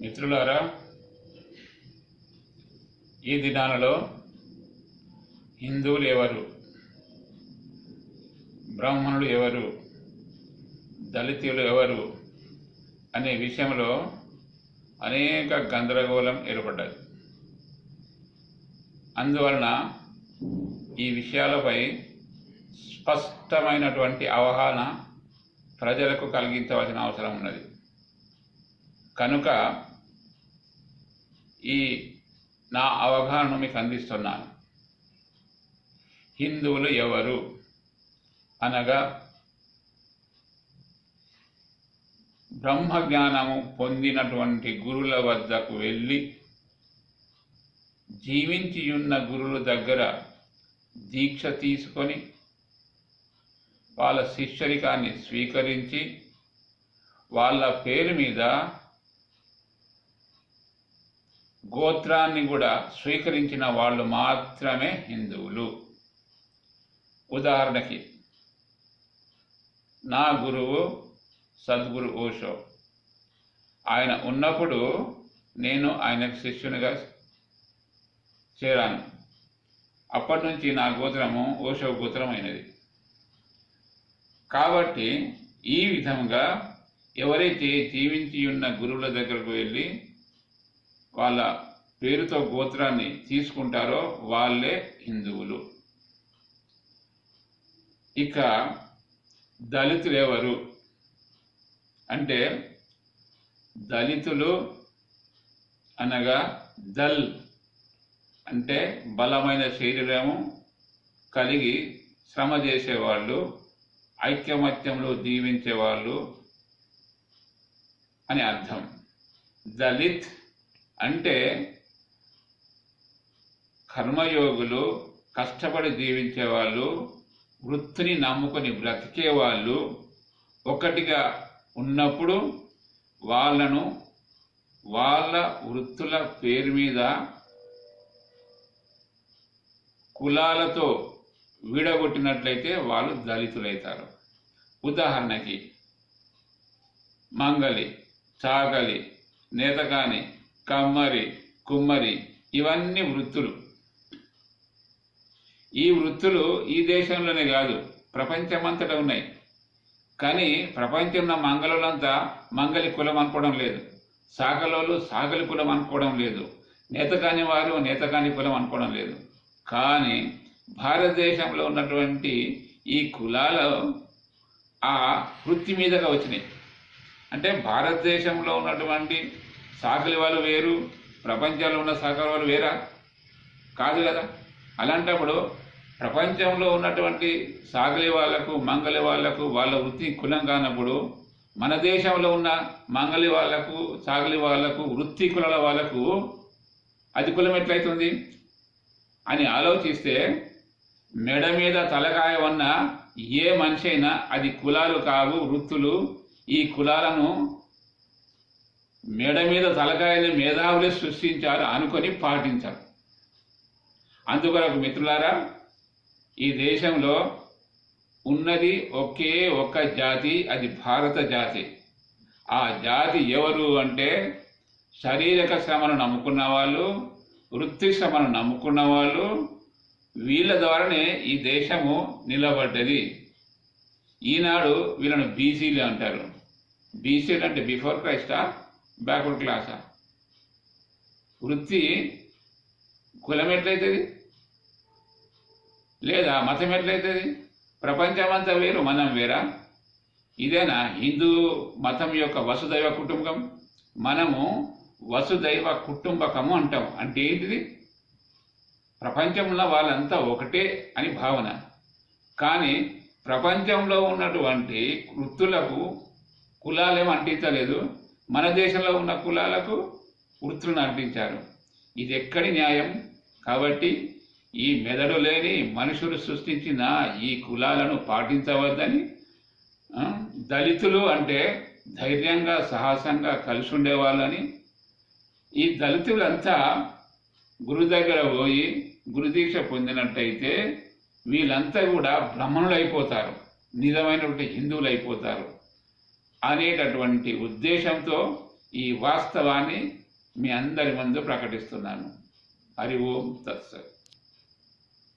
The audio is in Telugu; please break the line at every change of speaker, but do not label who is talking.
మిత్రులారా ఈ దినాలలో హిందువులు ఎవరు? బ్రాహ్మణులు ఎవరు? దళితులు ఎవరు? అనే విషయంలో అనేక గందరగోళం ఏర్పడ్డది అందువలన ఈ విషయాలపై స్పష్టమైనటువంటి అవగాహన ప్రజలకు కలిగించవలసిన అవసరం ఉన్నది. కనుక ఈ నా అవగాహన మీకు అందిస్తున్నాను. హిందువులు ఎవరు? అనగా బ్రహ్మజ్ఞానము పొందినటువంటి గురుల వద్దకు వెళ్ళి జీవించి ఉన్న గురువుల దగ్గర దీక్ష తీసుకొని వాళ్ళ శిష్యరికాన్ని స్వీకరించి వాళ్ళ పేరు మీద గోత్రాన్ని కూడా స్వీకరించిన వాళ్ళు మాత్రమే హిందువులు. ఉదాహరణకి నా గురువు సద్గురు ఓషో. ఆయన ఉన్నప్పుడు నేను ఆయనకు శిష్యునిగా చేరాను. అప్పటి నుంచి నా గోత్రము ఓషో గోత్రం అయినది కాబట్టి ఈ విధంగా ఎవరైతే జీవించి ఉన్న గురువుల దగ్గరకు వెళ్ళి వాళ్ళ పేరుతో గోత్రాన్ని తీసుకుంటారో వాళ్ళే హిందువులు. ఇక దళితులు ఎవరు అంటే దళితులు అనగా దల్ అంటే బలమైన శరీరము కలిగి శ్రమ చేసేవాళ్ళు ఐక్యమత్యంలో దీవించేవాళ్ళు అని అర్థం. దళిత్ అంటే కర్మయోగులు కష్టపడి జీవించే వాళ్ళు వృత్తిని నమ్ముకొని బ్రతికే వాళ్ళు ఒకటిగా ఉన్నప్పుడు వాళ్ళను వాళ్ళ వృత్తుల పేరు మీద కులాలతో విడగొట్టినట్లయితే వాళ్ళు దళితులైతారు. ఉదాహరణకి మంగలి చాగలి నేతకాని కమ్మరి కుమ్మరి ఇవన్నీ వృత్తులు. ఈ వృత్తులు ఈ దేశంలోనే కాదు ప్రపంచమంతటా ఉన్నాయి. కానీ ప్రపంచంలో మంగళులంతా మంగలి కులం అనుకోవడం లేదు. సాగలోలు సాగలి కులం అనుకోవడం లేదు. నేత కాని వారు నేతకాని కులం అనుకోవడం లేదు. కానీ భారతదేశంలో ఉన్నటువంటి ఈ కులాలు ఆ వృత్తి మీదగా వచ్చినాయి. అంటే భారతదేశంలో ఉన్నటువంటి సాకలి వాళ్ళు వేరు ప్రపంచంలో ఉన్న సాకలి వాళ్ళు వేరా? కాదు కదా. అలాంటప్పుడు ప్రపంచంలో ఉన్నటువంటి సాగలి వాళ్ళకు మంగలి వాళ్ళకు వాళ్ళ వృత్తి కులం కానప్పుడు మన దేశంలో ఉన్న మంగలి వాళ్ళకు సాగలి వాళ్ళకు వృత్తి కులాల వాళ్ళకు అది కులం ఎట్లయితుంది? అని ఆలోచిస్తే మెడ మీద తలకాయ ఉన్న ఏ మనిషి అయినా అది కులాలు కావు వృత్తులు ఈ కులాలను మెడ మీద తలకాయని మేధావులే సృష్టించారు అనుకొని పాటించరు. అందుకొరకు మిత్రులారా ఈ దేశంలో ఉన్నది ఒకే ఒక్క జాతి అది భారత జాతి. ఆ జాతి ఎవరు అంటే శారీరక శ్రమను నమ్ముకున్న వాళ్ళు వృత్తి శ్రమను నమ్ముకున్న వాళ్ళు వీళ్ళ ద్వారానే ఈ దేశము నిలబడ్డది. ఈనాడు వీళ్ళను బీసీలు అంటారు. బీసీలు అంటే బిఫోర్ క్రైస్టా? బ్యాక్వర్డ్ క్లాసా? వృత్తి కులం ఎట్లయితుంది? లేదా మతం ఎట్లయితుంది? ప్రపంచమంతా వేరు మనం వేరా? ఇదేనా హిందూ మతం యొక్క వసుదైవ కుటుంబం? మనము వసుదైవ కుటుంబకము అంటాం. అంటే ఏంటిది? ప్రపంచంలో వాళ్ళంతా ఒకటే అని భావన. కానీ ప్రపంచంలో ఉన్నటువంటి వృత్తులకు కులాలేం అంటించలేదు. మన దేశంలో ఉన్న కులాలకు వృత్తులను అంటించారు ఇది ఎక్కడి న్యాయం? కాబట్టి ఈ మెదడు లేని మనుషులు సృష్టించిన ఈ కులాలను పాటించవద్దని దళితులు అంటే ధైర్యంగా సాహసంగా కలిసి ఉండేవాళ్ళని ఈ దళితులంతా గురు దగ్గర పోయి గురుదీక్ష పొందినట్టయితే వీళ్ళంతా కూడా బ్రహ్మణులు అయిపోతారు నిజమైనటువంటి హిందువులు అయిపోతారు అనేటటువంటి ఉద్దేశంతో ఈ వాస్తవాన్ని మీ అందరి ముందు ప్రకటిస్తున్నాను. హరి ఓం తత్సత్.